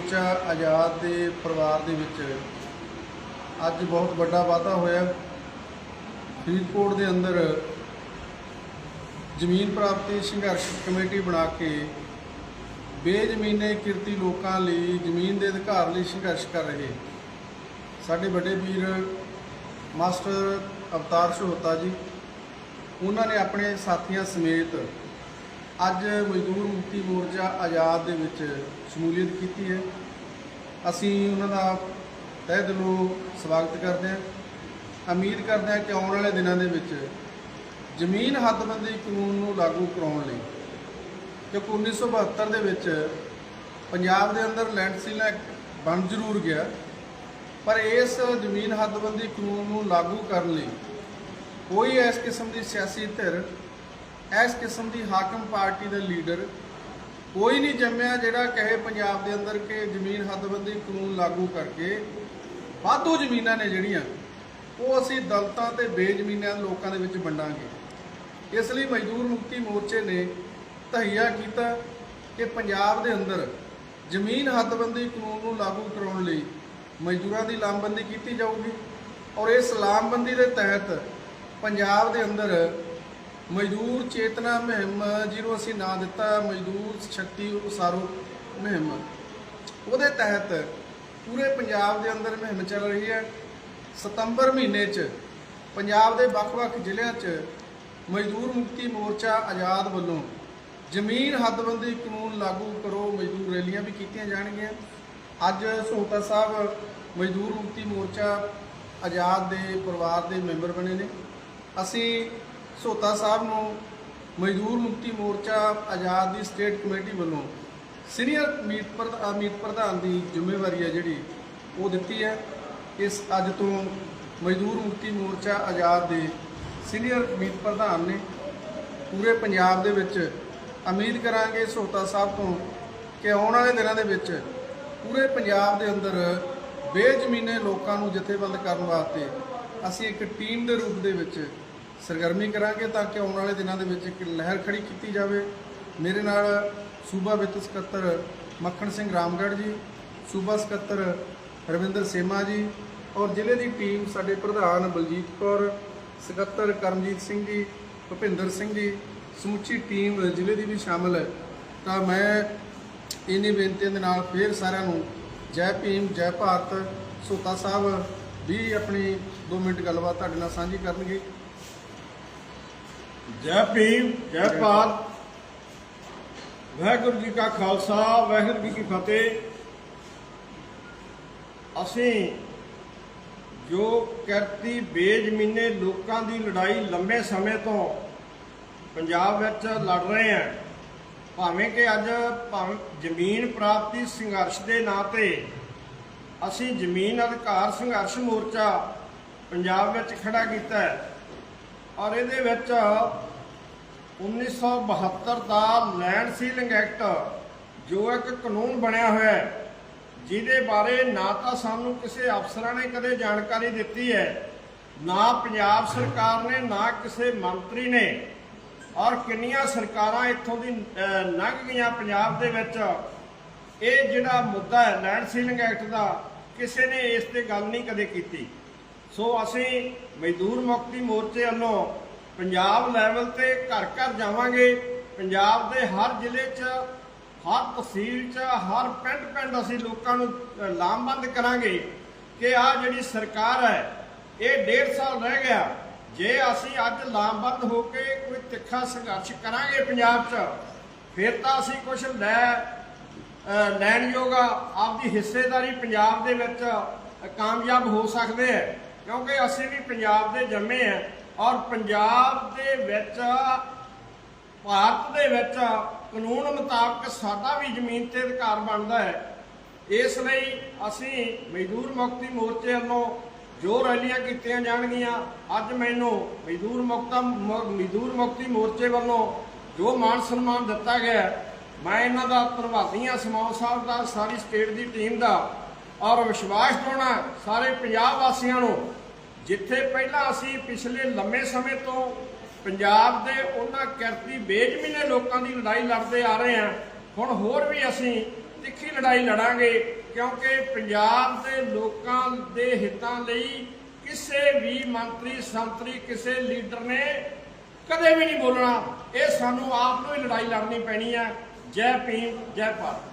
ਮੋਰਚਾ ਆਜ਼ਾਦ ਦੇ ਪਰਿਵਾਰ ਦੇ ਵਿੱਚ ਅੱਜ ਬਹੁਤ ਵੱਡਾ ਵਾਧਾ ਹੋਇਆ। ਫਰੀਦਕੋਟ ਦੇ ਅੰਦਰ ਜ਼ਮੀਨ ਪ੍ਰਾਪਤੀ ਸੰਘਰਸ਼ ਕਮੇਟੀ ਬਣਾ ਕੇ ਬੇਜ਼ਮੀਨੇ ਕਿਰਤੀ ਲੋਕਾਂ ਲਈ ਜ਼ਮੀਨ ਦੇ ਅਧਿਕਾਰ ਲਈ ਸੰਘਰਸ਼ ਕਰ ਰਹੇ। ਸਾਡੇ ਵੱਡੇ ਵੀਰ ਮਾਸਟਰ ਅਵਤਾਰ ਸ਼ੋਹਤਾ ਜੀ, ਉਹਨਾਂ ਨੇ ਆਪਣੇ ਸਾਥੀਆਂ ਸਮੇਤ ਅੱਜ ਮਜ਼ਦੂਰ ਮੁਕਤੀ ਮੋਰਚਾ ਆਜ਼ਾਦ ਦੇ ਵਿੱਚ ਸ਼ਮੂਲੀਅਤ ਕੀਤੀ ਹੈ। ਅਸੀਂ ਉਹਨਾਂ ਦਾ ਤਹਿ ਦਿਲੋਂ ਸਵਾਗਤ ਕਰਦੇ ਹਾਂ। ਉਮੀਦ ਕਰਦੇ ਹਾਂ ਕਿ ਆਉਣ ਵਾਲੇ ਦਿਨਾਂ ਦੇ ਵਿੱਚ ਜ਼ਮੀਨ ਹੱਦਬੰਦੀ ਕਾਨੂੰਨ ਨੂੰ ਲਾਗੂ ਕਰਾਉਣ ਲਈ, ਕਿਉਂਕਿ 1972 ਦੇ ਵਿੱਚ ਪੰਜਾਬ ਦੇ ਅੰਦਰ ਲੈਂਡ ਸੀਲ ਐਕਟ ਬਣ ਜ਼ਰੂਰ ਗਿਆ। ਪਰ ਇਸ ਜ਼ਮੀਨ ਹੱਦਬੰਦੀ ਕਾਨੂੰਨ ਨੂੰ ਲਾਗੂ ਕਰਨ ਲਈ ਕੋਈ ਇਸ ਕਿਸਮ ਦੀ ਸਿਆਸੀ ਧਿਰ ਇਸ ਕਿਸਮ ਦੀ ਹਾਕਮ ਪਾਰਟੀ ਦਾ ਲੀਡਰ ਕੋਈ ਨਹੀਂ ਜੰਮਿਆ ਜਿਹੜਾ ਕਹੇ ਪੰਜਾਬ ਦੇ ਅੰਦਰ ਕਿ ਜ਼ਮੀਨ ਹੱਦਬੰਦੀ ਕਾਨੂੰਨ ਲਾਗੂ ਕਰਕੇ ਵਾਧੂ ਜ਼ਮੀਨਾਂ ਨੇ ਜਿਹੜੀਆਂ, ਉਹ ਅਸੀਂ ਦਲਤਾਂ ਤੇ ਬੇਜ਼ਮੀਨਾਂ ਲੋਕਾਂ ਦੇ ਵਿੱਚ ਵੰਡਾਂਗੇ। ਇਸ ਲਈ ਮਜ਼ਦੂਰ ਮੁਕਤੀ ਮੋਰਚੇ ਨੇ ਤਹਈਆ ਕੀਤਾ ਕਿ ਪੰਜਾਬ ਦੇ ਅੰਦਰ ਜ਼ਮੀਨ ਹੱਦਬੰਦੀ ਕਾਨੂੰਨ ਨੂੰ ਲਾਗੂ ਕਰਾਉਣ ਲਈ ਮਜ਼ਦੂਰਾਂ ਦੀ ਲਾਮਬੰਦੀ ਕੀਤੀ ਜਾਊਗੀ ਔਰ ਇਸ ਲਾਮਬੰਦੀ ਦੇ ਤਹਿਤ ਪੰਜਾਬ ਦੇ ਅੰਦਰ ਮਜ਼ਦੂਰ ਚੇਤਨਾ ਮੁਹਿੰਮ ਜਿਹਨੂੰ ਅਸੀਂ ਨਾਂ ਦਿੱਤਾ, ਮਜ਼ਦੂਰ ਸ਼ਕਤੀ ਉਸਾਰੂ ਮੁਹਿੰਮ। ਉਹਦੇ ਤਹਿਤ ਪੂਰੇ ਪੰਜਾਬ ਦੇ ਅੰਦਰ ਮੁਹਿੰਮ ਚੱਲ ਰਹੀ ਹੈ। ਸਤੰਬਰ ਮਹੀਨੇ 'ਚ ਪੰਜਾਬ ਦੇ ਵੱਖ-ਵੱਖ ਜ਼ਿਲ੍ਹਿਆਂ 'ਚ ਮਜ਼ਦੂਰ ਮੁਕਤੀ ਮੋਰਚਾ ਆਜ਼ਾਦ ਵੱਲੋਂ ਜ਼ਮੀਨ ਹੱਦਬੰਦੀ ਕਾਨੂੰਨ ਲਾਗੂ ਕਰੋ, ਮਜ਼ਦੂਰ ਰੈਲੀਆਂ ਵੀ ਕੀਤੀਆਂ ਜਾਣਗੀਆਂ। ਅੱਜ ਸੋਹਤਾ ਸਾਹਿਬ ਮਜ਼ਦੂਰ ਮੁਕਤੀ ਮੋਰਚਾ ਆਜ਼ਾਦ ਦੇ ਪਰਿਵਾਰ ਦੇ ਮੈਂਬਰ ਬਣੇ ਨੇ। ਅਸੀਂ ਸੋਤਾ ਸਾਹਿਬ ਨੂੰ ਮਜ਼ਦੂਰ ਮੁਕਤੀ ਮੋਰਚਾ ਆਜ਼ਾਦ ਦੀ ਸਟੇਟ ਕਮੇਟੀ ਵੱਲੋਂ ਸੀਨੀਅਰ ਮੀਤ ਪ੍ਰਧ- ਮੀਤ ਪ੍ਰਧਾਨ ਦੀ ਜ਼ਿੰਮੇਵਾਰੀ ਹੈ ਜਿਹੜੀ ਉਹ ਦਿੱਤੀ ਹੈ। ਇਸ ਅੱਜ ਤੋਂ ਮਜ਼ਦੂਰ ਮੁਕਤੀ ਮੋਰਚਾ ਆਜ਼ਾਦ ਦੇ ਸੀਨੀਅਰ ਮੀਤ ਪ੍ਰਧਾਨ ਨੇ ਪੂਰੇ ਪੰਜਾਬ ਦੇ ਵਿੱਚ ਉਮੀਦ ਕਰਾਂਗੇ ਸੋਤਾ ਸਾਹਿਬ ਤੋਂ ਕਿ ਆਉਣ ਵਾਲੇ ਦਿਨਾਂ ਦੇ ਵਿੱਚ ਪੂਰੇ ਪੰਜਾਬ ਦੇ ਅੰਦਰ ਬੇਜ਼ਮੀਨੇ ਲੋਕਾਂ ਨੂੰ ਜਥੇਬੰਦ ਕਰਨ ਵਾਸਤੇ ਅਸੀਂ ਇੱਕ ਟੀਮ ਦੇ ਰੂਪ ਦੇ ਵਿੱਚ ਸਰਗਰਮੀ ਕਰਾਂਗੇ ਤਾਂ ਕਿ ਆਉਣ ਵਾਲੇ ਦਿਨਾਂ ਦੇ ਵਿੱਚ ਇੱਕ ਲਹਿਰ ਖੜੀ ਕੀਤੀ ਜਾਵੇ। ਮੇਰੇ ਨਾਲ ਸੂਬਾ ਵਿੱਤ ਸਕੱਤਰ ਮੱਖਣ ਸਿੰਘ ਰਾਮਗੜ੍ਹ ਜੀ, ਸੂਬਾ ਸਕੱਤਰ ਰਵਿੰਦਰ ਸੇਮਾ ਜੀ ਔਰ ਜ਼ਿਲ੍ਹੇ ਦੀ ਟੀਮ ਸਾਡੇ ਪ੍ਰਧਾਨ ਬਲਜੀਤ ਕੌਰ, ਸਕੱਤਰ ਕਰਮਜੀਤ ਸਿੰਘ ਜੀ, ਭੁਪਿੰਦਰ ਸਿੰਘ ਜੀ, ਸਮੁੱਚੀ ਟੀਮ ਜ਼ਿਲ੍ਹੇ ਦੀ ਵੀ ਸ਼ਾਮਲ ਹੈ। ਤਾਂ ਮੈਂ ਇਨੀ ਬੇਨਤੀਆਂ ਦੇ ਨਾਲ ਫੇਰ ਸਾਰਿਆਂ ਨੂੰ ਜੈ ਭੀਮ, ਜੈ ਭਾਰਤ, ਸੋਤਾ ਸਾਹਿਬ ਵੀ ਆਪਣੀ 2 ਮਿੰਟ ਗੱਲਬਾਤ ਤੁਹਾਡੇ ਨਾਲ ਸਾਂਝੀ ਕਰਨਗੇ। ਜੈ ਭੀਮ, ਜੈ ਭਾਰਤ। ਵਾਹਿਗੁਰੂ ਜੀ ਕਾ ਖਾਲਸਾ, ਵਾਹਿਗੁਰੂ ਜੀ ਕੀ ਫਤਿਹ। ਅਸੀਂ ਜੋ ਕਰਤੀ ਬੇਜ਼ਮੀਨੇ ਲੋਕਾਂ ਦੀ ਲੜਾਈ ਲੰਬੇ ਸਮੇਂ ਤੋਂ ਪੰਜਾਬ ਵਿੱਚ ਲੜ ਰਹੇ ਹਾਂ, ਭਾਵੇਂ ਕਿ ਅੱਜ ਭਾਵੇਂ ਜ਼ਮੀਨ ਪ੍ਰਾਪਤੀ ਸੰਘਰਸ਼ ਦੇ ਨਾਂ ਤੇ ਅਸੀਂ ਜ਼ਮੀਨ ਅਧਿਕਾਰ ਸੰਘਰਸ਼ ਮੋਰਚਾ ਪੰਜਾਬ ਵਿੱਚ ਖੜਾ ਕੀਤਾ ਹੈ। ਔਰ ਇਹਦੇ ਵਿੱਚ 1972 ਦਾ ਲੈਂਡ ਸੀਲਿੰਗ ਐਕਟ, ਜੋ ਇੱਕ ਕਾਨੂੰਨ ਬਣਿਆ ਹੋਇਆ ਹੈ, ਜਿਹਦੇ ਬਾਰੇ ਨਾ ਤਾਂ ਸਾਨੂੰ ਕਿਸੇ ਅਫਸਰਾਂ ਨੇ ਕਦੇ ਜਾਣਕਾਰੀ ਦਿੱਤੀ ਹੈ, ਨਾ ਪੰਜਾਬ ਸਰਕਾਰ ਨੇ, ਨਾ ਕਿਸੇ ਮੰਤਰੀ ਨੇ। ਔਰ ਕਿੰਨੀਆਂ ਸਰਕਾਰਾਂ ਇੱਥੋਂ ਦੀ ਲੰਘ ਗਈਆਂ ਪੰਜਾਬ ਦੇ ਵਿੱਚ। ਇਹ ਜਿਹੜਾ ਮੁੱਦਾ ਹੈ, ਲੈਂਡ ਸੀਲਿੰਗ ਐਕਟ ਦਾ, ਕਿਸੇ ਨੇ ਇਸ ਤੇ ਗੱਲ ਨਹੀਂ ਕਦੇ ਕੀਤੀ। ਸੋ ਅਸੀਂ ਮਜ਼ਦੂਰ ਮੁਕਤੀ ਮੋਰਚੇ ਵੱਲੋਂ ਪੰਜਾਬ ਲੈਵਲ ਤੇ ਘਰ ਘਰ ਜਾਵਾਂਗੇ। ਪੰਜਾਬ ਦੇ ਹਰ ਜ਼ਿਲ੍ਹੇ 'ਚ, ਹਰ ਤਹਿਸੀਲ 'ਚ, ਹਰ ਪਿੰਡ ਪਿੰਡ ਅਸੀਂ ਲੋਕਾਂ ਨੂੰ ਲਾਮਬੰਦ ਕਰਾਂਗੇ ਕਿ ਆ ਜਿਹੜੀ ਸਰਕਾਰ ਹੈ, ਇਹ ਡੇਢ ਸਾਲ ਰਹਿ ਗਿਆ। ਜੇ ਅਸੀਂ ਅੱਜ ਲਾਮਬੰਦ ਹੋ ਕੇ ਕੋਈ ਤਿੱਖਾ ਸੰਘਰਸ਼ ਕਰਾਂਗੇ ਪੰਜਾਬ 'ਚ, ਫਿਰ ਤਾਂ ਅਸੀਂ ਕੁਝ ਲੈ ਲੈਣ ਯੋਗਾ ਆਪਦੀ ਹਿੱਸੇਦਾਰੀ ਪੰਜਾਬ ਦੇ ਵਿੱਚ ਕਾਮਯਾਬ ਹੋ ਸਕਦੇ ਹੈ। ਕਿਉਂਕਿ ਅਸੀਂ ਵੀ ਪੰਜਾਬ ਦੇ ਜੰਮੇ ਆ ਔਰ ਪੰਜਾਬ ਦੇ ਵਿੱਚ, ਭਾਰਤ ਦੇ ਵਿੱਚ ਕਾਨੂੰਨ ਮੁਤਾਬਕ ਸਾਡਾ ਵੀ ਜ਼ਮੀਨ ਤੇ ਅਧਿਕਾਰ ਬਣਦਾ ਹੈ। ਇਸ ਲਈ ਅਸੀਂ ਮਜ਼ਦੂਰ ਮੁਕਤੀ ਮੋਰਚੇ ਵੱਲੋਂ ਜੋ ਰੈਲੀਆਂ ਕੀਤੀਆਂ ਜਾਣਗੀਆਂ, ਅੱਜ ਮੈਨੂੰ ਮਜ਼ਦੂਰ ਮੁਕਤਾ, ਮਜ਼ਦੂਰ ਮੁਕਤੀ ਮੋਰਚੇ ਵੱਲੋਂ ਜੋ ਮਾਨ ਸਨਮਾਨ ਦਿੱਤਾ ਗਿਆ ਮੈਂ ਇਹਨਾਂ ਦਾ ਧੰਨਵਾਦੀ ਹਾਂ। ਸਮਾਉ ਸਾਹਿਬ ਦਾ, ਸਾਰੀ ਸਟੇਟ ਦੀ ਟੀਮ ਦਾ। ਔਰ ਵਿਸ਼ਵਾਸ ਦਿਵਾਉਣਾ ਸਾਰੇ ਪੰਜਾਬ ਵਾਸੀਆਂ ਨੂੰ, ਜਿੱਥੇ ਪਹਿਲਾਂ ਅਸੀਂ ਪਿਛਲੇ ਲੰਮੇ ਸਮੇਂ ਤੋਂ ਪੰਜਾਬ ਦੇ ਉਹਨਾਂ ਕਿਰਤੀ ਬੇਜ਼ਮੀਨੇ ਲੋਕਾਂ ਦੀ ਲੜਾਈ ਲੜਦੇ ਆ ਰਹੇ ਹਾਂ, ਹੁਣ ਹੋਰ ਵੀ ਅਸੀਂ ਤਿੱਖੀ ਲੜਾਈ ਲੜਾਂਗੇ, ਕਿਉਂਕਿ ਪੰਜਾਬ ਦੇ ਲੋਕਾਂ ਦੇ ਹਿੱਤਾਂ ਲਈ ਕਿਸੇ ਵੀ ਮੰਤਰੀ, ਸੰਤਰੀ, ਕਿਸੇ ਲੀਡਰ ਨੇ ਕਦੇ ਵੀ ਨਹੀਂ ਬੋਲਣਾ। ਇਹ ਸਾਨੂੰ ਆਪ ਨੂੰ ਹੀ ਲੜਾਈ ਲੜਨੀ ਪੈਣੀ ਹੈ। ਜੈ ਭੀਮ, ਜੈ ਭਾਰਤ।